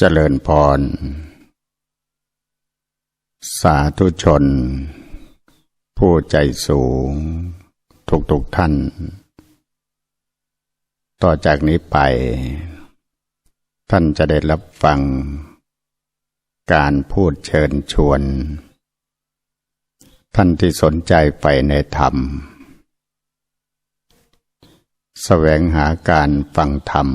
เจริญพร สาธุชน ผู้ใจสูง ทุกๆทท่าน ต่อจากนี้ไป ท่านจะได้รับฟัง การพูดเชิญชวน ท่านที่สนใจใฝ่ในธรรม แสวงหาการฟังธรรม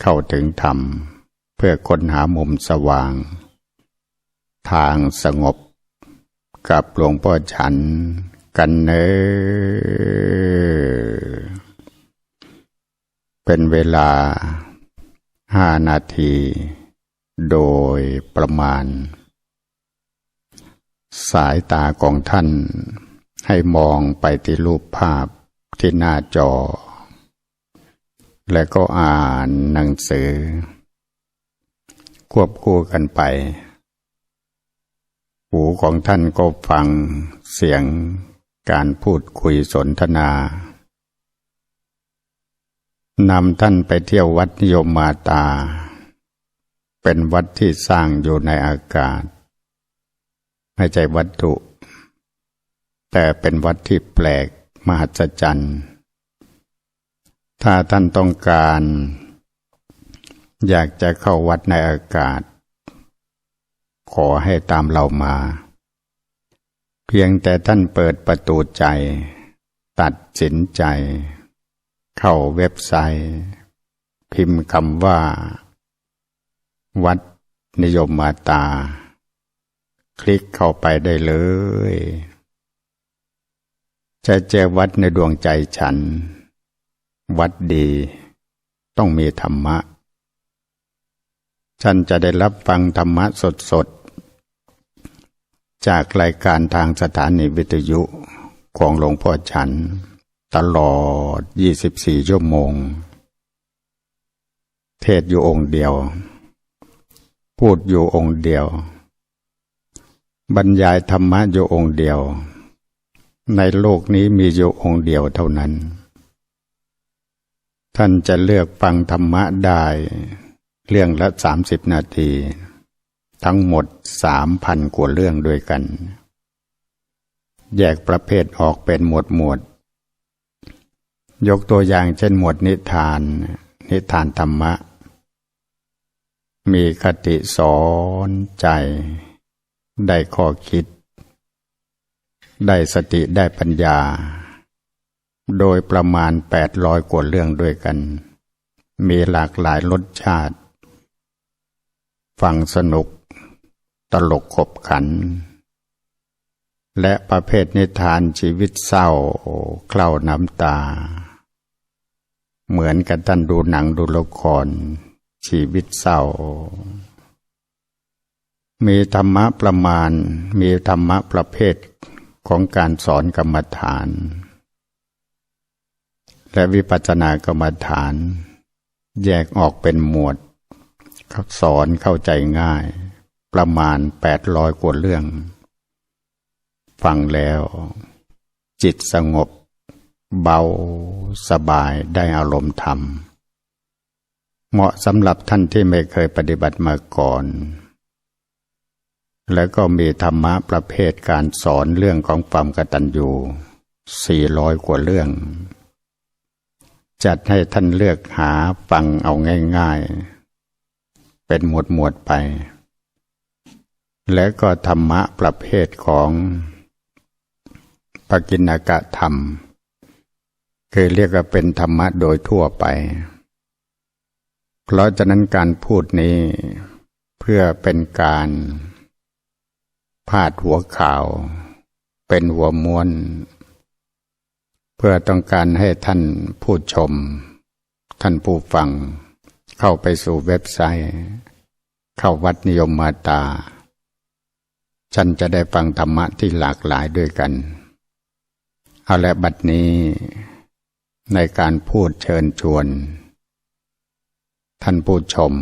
เข้าถึงธรรม พื่อค้นหามุมสว่าง ทางสงบกับหลวงพ่อฉันกันเนอเป็นเวลาห้านาที โดยประมาณ สายตาของท่านให้มองไปที่รูปภาพที่หน้าจอ และก็อ่านหนังสือ ควบคู่กันไป หูของท่านก็ฟังเสียงการพูดคุยสนทนานำท่านไปเที่ยววัดนิยมมาตา เป็นวัดที่สร้างอยู่ในอากาศ ไม่ใช่วัตถุ แต่เป็นวัดที่แปลกมหัศจรรย์ ถ้าท่านต้องการ อยากจะเข้าวัดในอากาศ ขอให้ตามเรามา เพียงแต่ท่านเปิดประตูใจ ตัดสินใจ เข้าเว็บไซต์ พิมพ์คำว่า วัดนิยมมาตา คลิกเข้าไปได้เลย จะเจอวัดในดวงใจฉัน วัดดี ต้องมีธรรมะ ท่านจะได้รับฟังธรรมะสดๆ จากรายการทางสถานีวิทยุของหลวงพ่อฉัน ตลอด 24 ชั่วโมง เทศอยู่องค์เดียว พูดอยู่องค์เดียว บรรยายธรรมะอยู่องค์เดียว ในโลกนี้มีอยู่องค์เดียวเท่านั้น ท่านจะเลือกฟังธรรมะได้ เรื่องละสามสิบนาที ทั้งหมดสามพันกว่าเรื่องด้วยกัน แยกประเภทออกเป็นหมวดหมวด ยกตัวอย่างเช่นหมวดนิทาน นิทานธรรมะ มีคติสอนใจ ได้ข้อคิด ได้สติได้ปัญญา โดยประมาณแปดร้อยกว่าเรื่องด้วยกัน มีหลากหลายรสชาติ ฟังสนุก ตลกขบขัน และประเภทนิทานชีวิตเศร้าเคล้าน้ำตา เหมือนกับท่านดูหนังดูละคร ชีวิตเศร้า มีธรรมะประมาณ มีธรรมะประเภทของการสอนกรรมฐาน และวิปัสสนากรรมฐาน แยกออกเป็นหมวด สอนเข้าใจง่าย ประมาณแปดร้อยกว่าเรื่อง ฟังแล้ว จิตสงบ เบา สบายได้อารมณ์ธรรม เหมาะสำหรับท่านที่ไม่เคยปฏิบัติมาก่อน แล้วก็มีธรรมะประเภทการสอนเรื่องของความกตัญญูสี่ร้อยกว่าเรื่อง จัดให้ท่านเลือกหาฟังเอาง่าย ๆ เป็นหมวดหมวดไป และก็ธรรมะประเภทของปกิณกะธรรม คือเรียกว่าเป็นธรรมะโดยทั่วไป เพราะฉะนั้นการพูดนี้เพื่อเป็นการพาดหัวข่าว เป็นหัวม้วน เพื่อต้องการให้ท่านผู้ชม ท่านผู้ฟัง เข้าไปสู่เว็บไซต์ เข้าวัดนิยมมาตา ฉันจะได้ฟังธรรมะที่หลากหลายด้วยกัน เอาละบัดนี้ ในการพูดเชิญชวน ท่านผู้ชม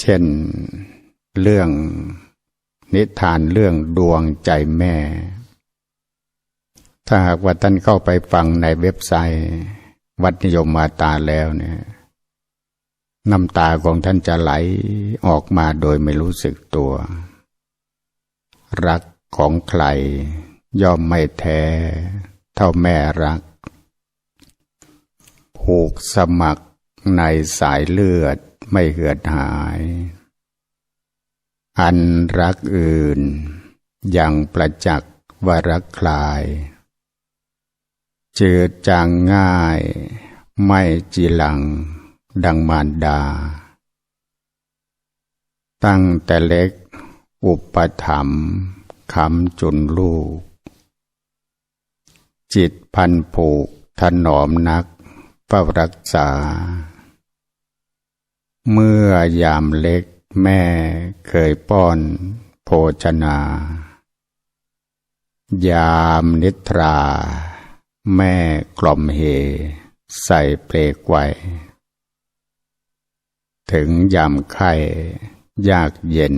เช่น เรื่องนิทานเรื่องดวงใจแม่ ถ้าหากว่าท่านเข้าไปฟังในเว็บไซต์ วัดนิยมมาตาแล้วเนี่ย น้ำตาของท่านจะไหลออกมาโดยไม่รู้สึกตัว รักของใครย่อมไม่แท้ เท่าแม่รัก ผูกสมัครในสายเลือดไม่เหือดหาย อันรักอื่นยังประจักษ์ว่ารักคลาย เจือจางง่ายไม่จีหลัง ดังมารดา ตั้งแต่เล็กอุปถัมภ์คำจุนลูก จิตพันผูกถนอมนักเฝ้ารักษา เมื่อยามเล็กแม่เคยป้อนโภชนา ยามนิทรา แม่กล่อมเฮใส่เปลกไว้ ถึงยามไข้ยากเย็น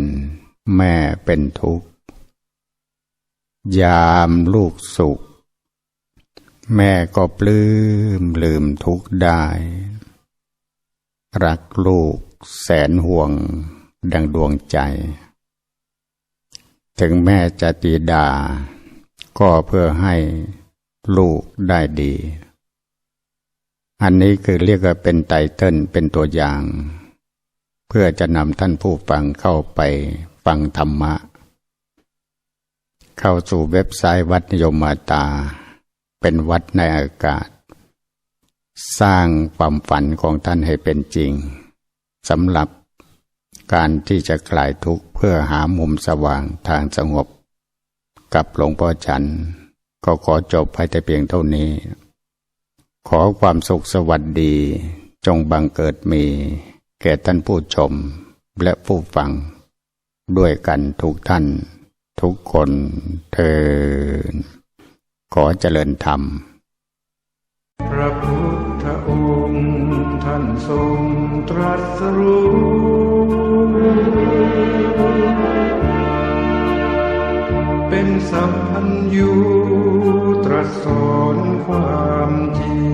แม่เป็นทุกข์ ยามลูกสุข แม่ก็ปลื้มลืมทุกข์ได้ รักลูกแสนห่วงดังดวงใจ ถึงแม่จะตีดา ก็เพื่อให้ลูกได้ดี อันนี้คือเรียกว่าเป็นไตเติลเป็นตัวอย่าง เพื่อจะนำท่านผู้ฟังเข้าไปฟังธรรมะ เข้าสู่เว็บไซต์วัดนิยมมาตา เป็นวัดในอากาศ สร้างความฝันของท่านให้เป็นจริงสำหรับการที่จะคลายทุกข์เพื่อหามุมสว่างทางสงบ กับหลวงพ่อฉัน ก็ขอจบให้แต่เพียงเท่านี้ ขอความสุขสวัสดีจงบังเกิดมี แก่ท่านผู้ชมและผู้ฟัง ด้วยกันทุกท่าน ทุกคนเทินขอเจริญธรรม พระพุทธองค์ ท่านทรงตรัสรู้เป็นสัมพันธ์อยู่ตรัสสอนความจริง